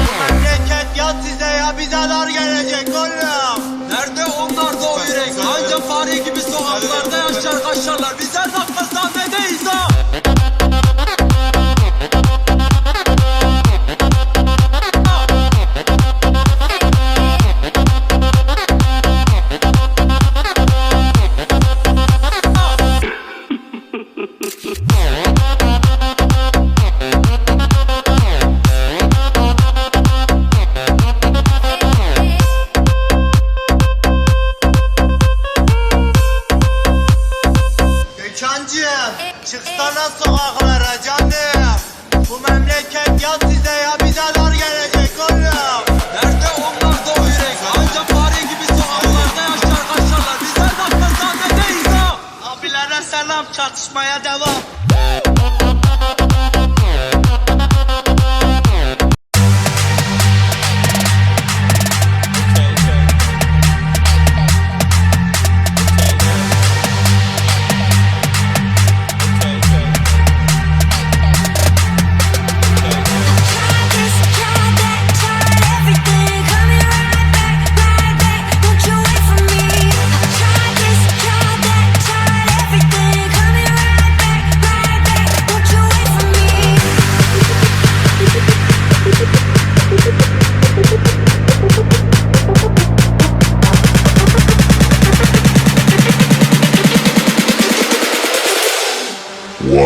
Memleket yat size ya gelecek. Nerede onlar da o yürek? Anca fare gibi sokaklarda yaşar kaşarlar. Bizler çıksana sokaklara canım. Bu memleket yat size ya bize dar gelecek oğlum. Nerede onlar da o yürek? Anca fare gibi sokaklarda yaşar kaşarlar. Bizler dakika sahnedeyiz ha. Abilere selam çatışmaya devam.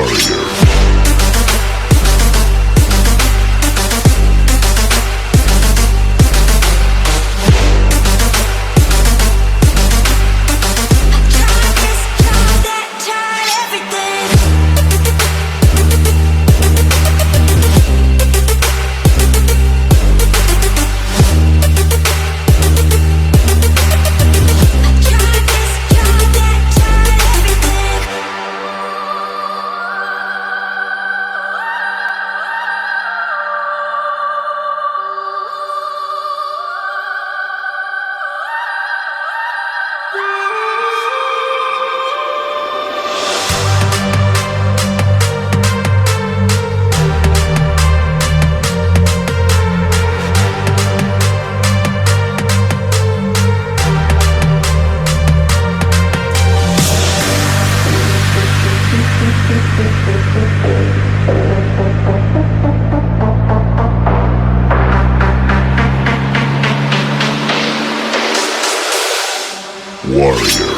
Warrior. Warrior.